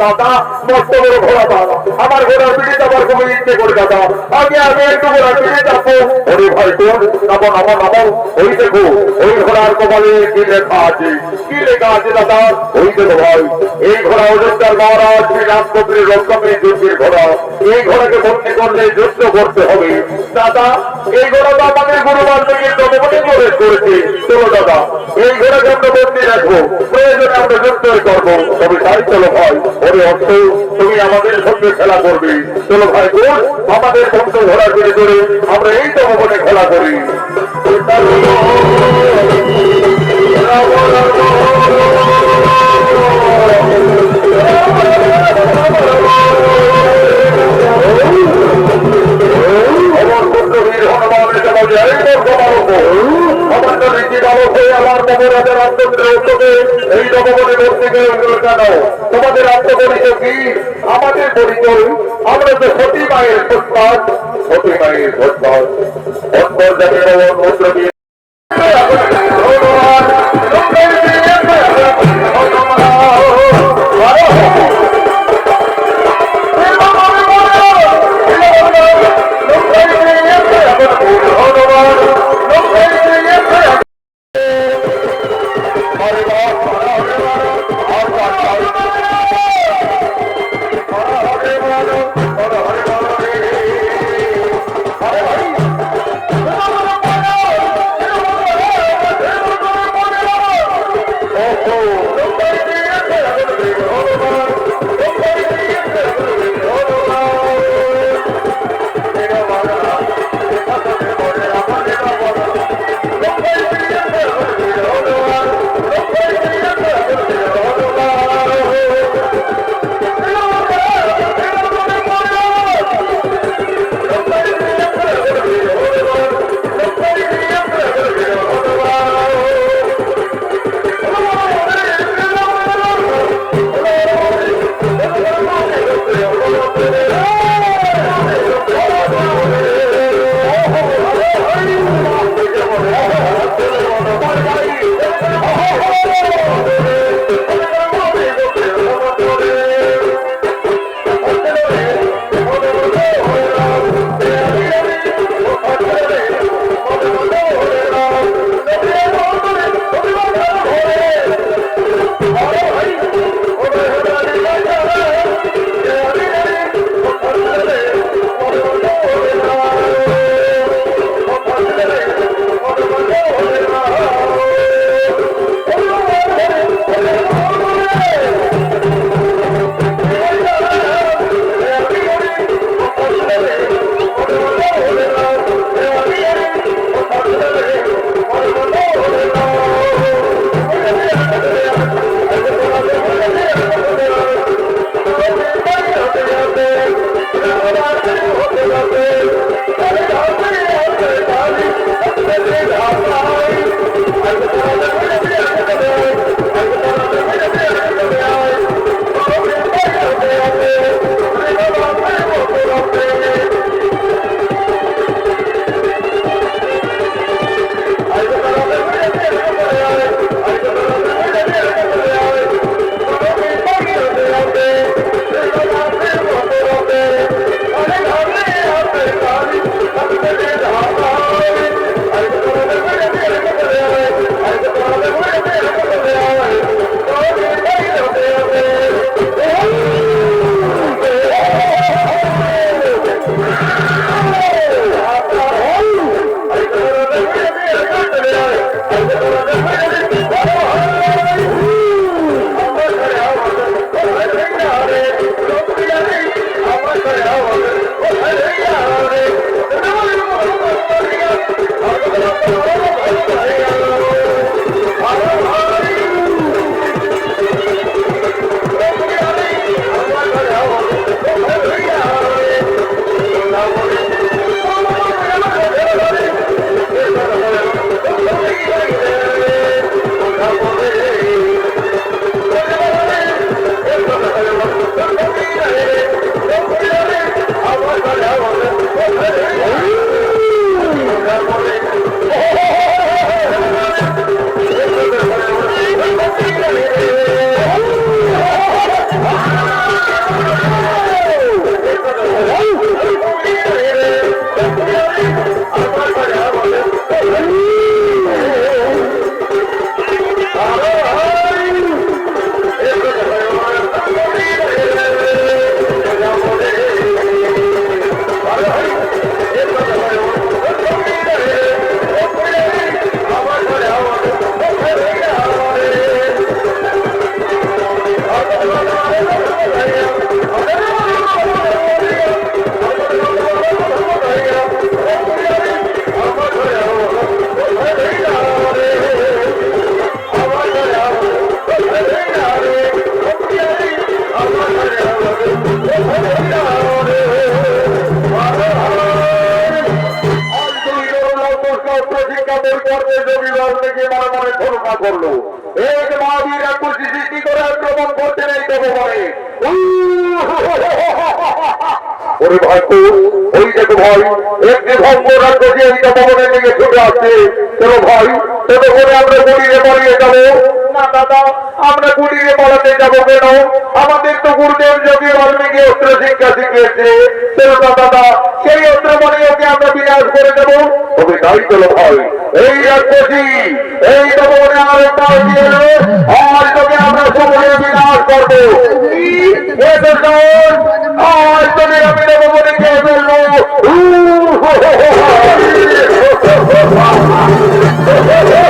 দাদা, মস্ত বড় ঘোড়া দাদা আমার ঘোড়ার পিঠে যাবার খুবই ইচ্ছে করে দাদা। আগে আমি একটু ঘোড়ার পিঠে যাব ওরে ভাই নামো নামো নামো, ওই দেখো, ওই ঘোড়ার কপালে কি লেখা আছে? কি লেখা আছে দাদা? ওই দেখো ভাই, এই ঘোড়া অযোধ্যার মহারাজ শ্রী রামচন্দ্রের রক্ষমী যুদ্ধের ঘোড়া। এই ঘোড়াকে বন্দি করলে যুদ্ধ করতে হবে। দাদা, এই ঘোড়া তো আমাদের গুরু বাল্মীকির জনগণে প্রবেশ করেছে। চলো দাদা, এই ঘোড়াকে আমরা বন্দি রাখব। প্রয়োজনে আমরা যুদ্ধ করব। তবে তাই চলো ভাই ওরে অর্থ তুমি আমাদের সঙ্গে খেলা করবে। চলো ভাই বোন, আমাদের বন্ধু ঘোড়া করে করে আমরা এই জনগণে খেলা করি। তোমাদের আত্মপরিচয় কি? আমাদের পরিচয়। আমরা তো সতী মায়ের সন্তান সতী মায়ের সন্তান অন্তর জাতীয় ওরে ভাই ওই দেখো ভাই। একটি ভঙ্গ দেবমনের দিকে ছুটে আসছে। চলো ভাই, তবে করে আমরা গুড়িয়ে পালিয়ে যাব। না, দাদা, আমরা গুড়িয়ে পালাতে যাব কেন? আমাদের তো গুরুদেব যোগী বাল্মীকি অস্ত্র শিক্ষা শিখিয়েছে। চলো, দাদা সেই অস্ত্র মনে ওকে আমরা করে দেবো তবে দায়িত্ব ভাই এই রাজ্যটি এই দেবমনে আরও এলো আর তোকে আমরা সকলে বিনাশ করব আর তোকে আমি খেয়ে ফেলব মায়ের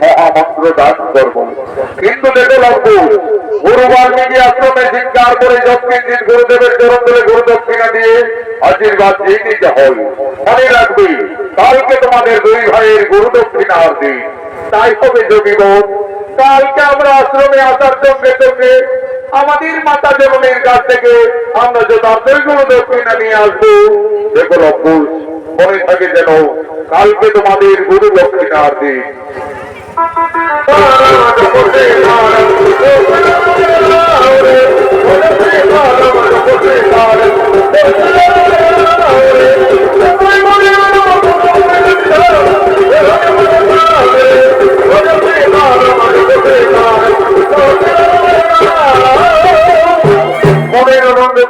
মহামন্ত্র কিন্তু দেখে লাগবো আশ্রমে করে দক্ষিণ গুরুদেবের চরণ ধরে গুরু দক্ষিণা দিয়ে আশীর্বাদ দিয়ে হবে মনে রাখবে কালকে তোমাদের দুই ভাইয়ের গুরু দক্ষিণা তাই হবে যোগীব কালকে আমরা আশ্রমে আসার সঙ্গে সঙ্গে আমাদের মাতা দেবনের কাছ থেকে আমরা যথার্থই গুরু দক্ষিণা নিয়ে আসব দেখো লক্ষুষ মনে থাকে যেন কালকে তোমাদের গুরু মনের আনন্দে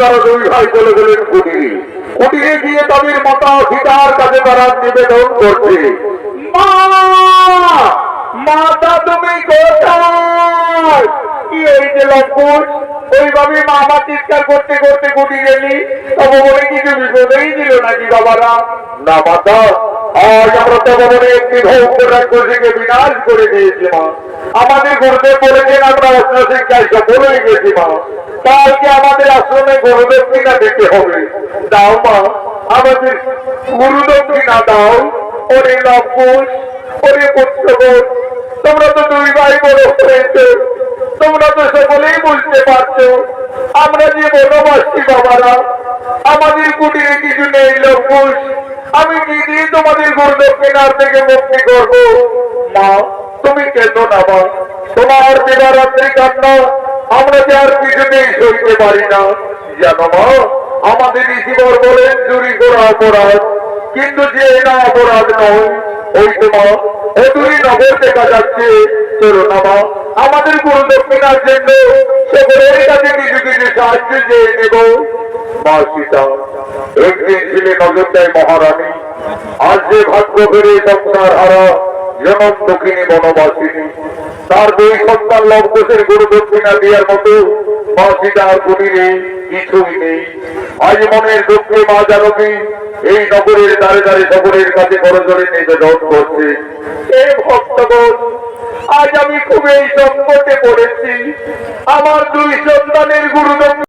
তারা দুই ভাই চলে গেলেন কুটিরে। কুটিরে গিয়ে তাদের মাতা সীতার কাছে তারা নিবেদন করছে। মাতা তুমি কি ওইভাবে মামা চিৎকার করতে করতে কুটি গেলি। তবে বলে কিছু বিপদেই দিল নাকি বাবারা? না মাতা, আজ আমরা তবে একটি ভয়ঙ্কর রাক্ষসীকে বিনাশ করে দিয়েছি মা। আমাদের গুরুদেব বলেছেন, আমরা অস্ত্র শিক্ষায় সফল হয়ে গেছি মা। আমাদের আশ্রমে গুরুদক্ষিণা দিতে হবে? দাও মা, আমাদের গুরুদক্ষিণা দাও। ওরে লক্ষণ ওরে পুত্রবোধ তোমরা তো দুই ভাই বড় হয়েছে। তোমরা তো সকলেই বুঝতে পারছ। আমরা যে বনবাসী বাবারা, আমাদের কুটিরে কিছু নেই লক্ষণ আমি কি দিয়ে তোমাদের গুরুদক্ষিণার থেকে মুক্তি করব? মা, তুমি কেন না, মা। তোমার দিবারাত্রি কান্না, আমরা যে আর কিছুতেই সইতে পারি না। জানো, মা, আমাদের ঋষিবর বলেন চুরি করা অপরাধ। কিন্তু যে না অপরাধ নয়, ওই তো মা নগর দেখা যাচ্ছে আমাদের গুরু দক্ষিণার জন্য সকলের কাছে কিছু কিছু সাহায্য চেয়ে নেব। মা সীতা একদিন ছিলেন মহারানী। যে ভাগ্য হারা দক্ষিণী বনবাসিনী। তার দুই সন্তান লবকোষের গুরু দক্ষিণা দেওয়ার মতো মা কুটিরে কিছুই নেই। আজ মনের দুঃখে মা জানকী এই নগরের দ্বারে দ্বারে সকলের কাছে বড় করজোরে নিবেদন করছে। এই ভক্তগণ আজ আমি খুব এই সংকটে পড়েছি। আমার দুই সন্তানের গুরু